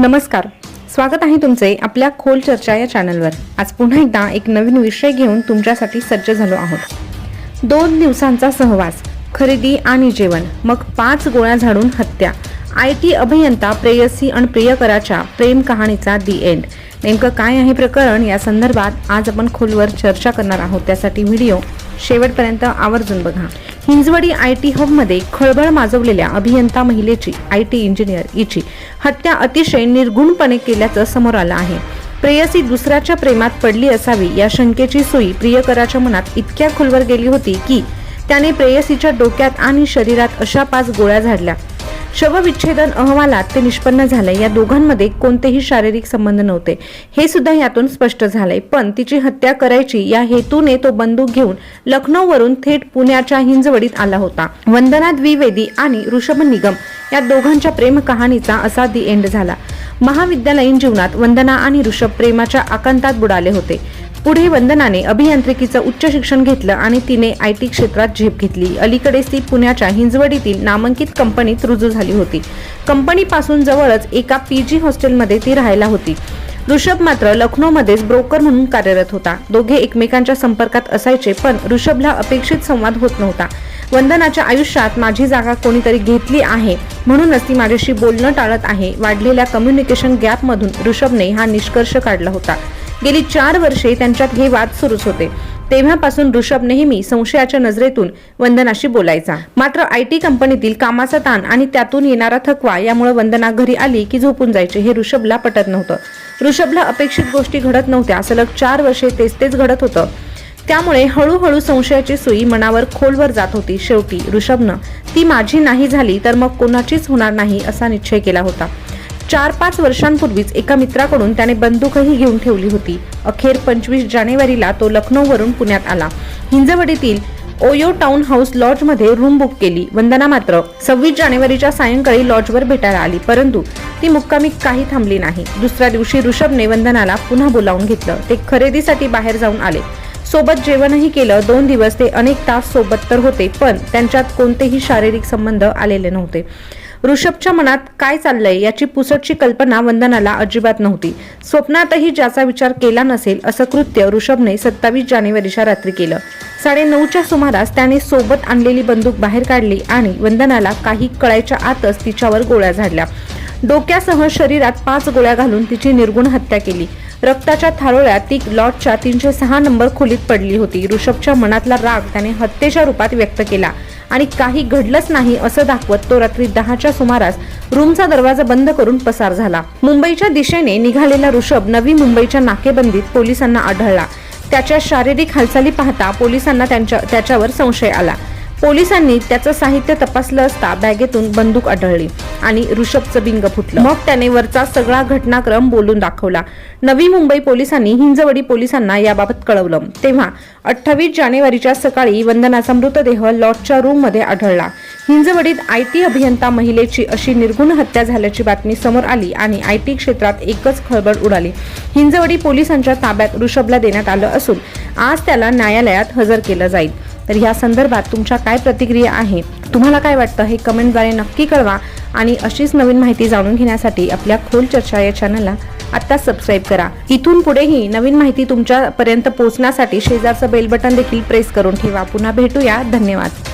नमस्कार. स्वागत आहे तुमचे आपल्या खोल चर्चा या चॅनलवर. आज पुन्हा एकदा एक नवीन विषय घेऊन तुमच्यासाठी सज्ज झालो आहोत. दोन दिवसांचा सहवास खरेदी आणि जेवण मग पाच गोळ्या झाडून हत्या. आय टी अभियंता प्रेयसी आणि प्रियकराच्या प्रेम कहाणीचा दी एंड. नेमकं काय आहे प्रकरण? या संदर्भात आज आपण खोलवर चर्चा करणार आहोत. त्यासाठी व्हिडिओ शेवटपर्यंत आवर्जून बघा. हिंजवडी आय टी हबमध्ये खळबळ माजवलेल्या अभियंता महिलेची आय टी इंजिनियर हिची हत्या अतिशय निर्गुणपणे केल्याचं समोर आलं आहे. प्रेयसी दुसऱ्याच्या प्रेमात पडली असावी या शंकेची सोयी प्रियकराच्या मनात इतक्या खोलवर गेली होती की त्याने प्रेयसीच्या डोक्यात आणि शरीरात अशा पाच गोळ्या झाडल्या. शवविच्छेदन अहवालात ते निष्पन्न झालंय. या दोघांमध्ये कोणतेही शारीरिक संबंध नव्हते. हे सुद्धा यातून स्पष्ट झालंय. पण तिची हत्या करायची या हेतूने तो बंदूक घेऊन लखनौवरून थेट पुण्याच्या हिंजवडीत आला होता. वंदना द्विवेदी आणि ऋषभ निगम या दोघांच्या प्रेम कहाणीचा असा दी एंड झाला. महाविद्यालयीन जीवनात वंदना आणि ऋषभ प्रेमाच्या आकांतात बुडाले होते. पुढे वंदनाने अभियांत्रिकीचं उच्च शिक्षण घेतलं आणि तिने आय टी क्षेत्रात झेप घेतली. अलीकडेच ती पुण्याच्या हिंजवडीतील नामांकित कंपनीत रुजू झाली होती. कंपनीपासून जवळच एका पी जी हॉस्टेलमध्ये ती राहायला होती. ऋषभ मात्र लखनौमध्येच ब्रोकर म्हणून कार्यरत होता. दोघे एकमेकांच्या संपर्कात असायचे पण ऋषभला अपेक्षित संवाद होत नव्हता. वंदनाच्या आयुष्यात माझी जागा कोणीतरी घेतली आहे म्हणूनच ती माझ्याशी बोलणं टाळत आहे. वाढलेल्या कम्युनिकेशन गॅपमधून ऋषभने हा निष्कर्ष काढला होता. गेली चार वर्षे त्यांच्यात हे वाद सुरूच होते. तेव्हापासून ऋषभ नेहमी संशयाच्या नजरेतून वंदनाशी बोलायचा. मात्र आय टी कंपनीतील कामाचा ताण आणि त्यातून येणारा थकवा यामुळे वंदना घरी आली की झोपून जायचे हे ऋषभला पटत नव्हतं. ऋषभला अपेक्षित गोष्टी घडत नव्हत्या. सलग चार वर्षे तेच तेच घडत होतं. त्यामुळे हळूहळू संशयाची सुई मनावर खोलवर जात होती. शेवटी ऋषभनं ती माझी नाही झाली तर मग कोणाचीच होणार नाही असा निश्चय केला होता. चार पाच वर्षांपूर्वीच एका मित्राकडून त्याने बंदूकही घेऊन ठेवली होती. अखेर पंचवीस जानेवारीला तो लखनौवरून पुण्यात आला. हिंजवडीतील ओयो टाउन हाऊस लॉजमध्ये रूम बुक केली. वंदना मात्र सव्वीस जानेवारीच्या सायंकाळी लॉजवर भेटायला आली परंतु ती मुक्कामी काही थांबली नाही. दुसऱ्या दिवशी ऋषभने वंदनाला पुन्हा बोलावून घेतलं. ते खरेदीसाठी बाहेर जाऊन आले. सोबत जेवणही केलं. दोन दिवस ते अनेक तास सोबत तर होते पण त्यांच्यात कोणतेही शारीरिक संबंध आलेले नव्हते. ऋषभच्या मनात काय चाललंय याची पुसटची कल्पना वंदनाला अजिबात नव्हती. स्वप्नातही ज्याचा विचार केला नसेल असं कृत्य ऋषभने सत्तावीस जानेवारीच्या रात्री केलं. साडे नऊच्या सुमारास त्याने सोबत आणलेली बंदूक बाहेर काढली आणि वंदनाला काही कळायच्या आतच तिच्यावर गोळ्या झाडल्या. डोक्यासह शरीरात पाच गोळ्या घालून तिची निर्गुण हत्या केली. रक्ताच्या थारोळ्यात ती लॉटच्या तीनशे सहा नंबर खोलीत पडली होती. ऋषभच्या मनातला राग त्याने हत्येच्या रूपात व्यक्त केला. आणि काही घडलंच नाही असं दाखवत तो रात्री दहाच्या सुमारास रूमचा दरवाजा बंद करून पसार झाला. मुंबईच्या दिशेने निघालेला ऋषभ नवी मुंबईच्या नाकेबंदीत पोलिसांना आढळला. त्याच्या शारीरिक हालचाली पाहता पोलिसांना त्यांच्या त्याच्यावर संशय आला. पोलिसांनी त्याचं साहित्य तपासलं असता बॅगेतून बंदूक आढळली आणि ऋषभचं बिंग फुटलं. मग त्याने वरचा सगळा घटनाक्रम बोलून दाखवला. नवी मुंबई पोलिसांनी हिंजवडी पोलिसांना याबाबत कळवलं. तेव्हा अठ्ठावीस जानेवारीच्या सकाळी वंदनाचा मृतदेह लॉजच्या रूममध्ये आढळला. हिंजवडीत आय टी अभियंता महिलेची अशी निर्गुण हत्या झाल्याची बातमी समोर आली आणि आय टी क्षेत्रात एकच खळबळ उडाली. हिंजवडी पोलिसांच्या ताब्यात ऋषभला देण्यात आलं असून आज त्याला न्यायालयात हजर केलं जाईल. तर ह्या संदर्भात तुमच्या काय प्रतिक्रिया आहे? तुम्हाला काय वाटतं? हे कमेंटद्वारे नक्की कळवा. आणि अशीच नवीन माहिती जाणून घेण्यासाठी आपल्या खोल चर्चा या चॅनलला आत्ता सबस्क्राईब करा. इथून पुढेही नवीन माहिती तुमच्यापर्यंत पोहोचण्यासाठी शेजारचं बेल बटन देखील प्रेस करून ठेवा. पुन्हा भेटूया. धन्यवाद.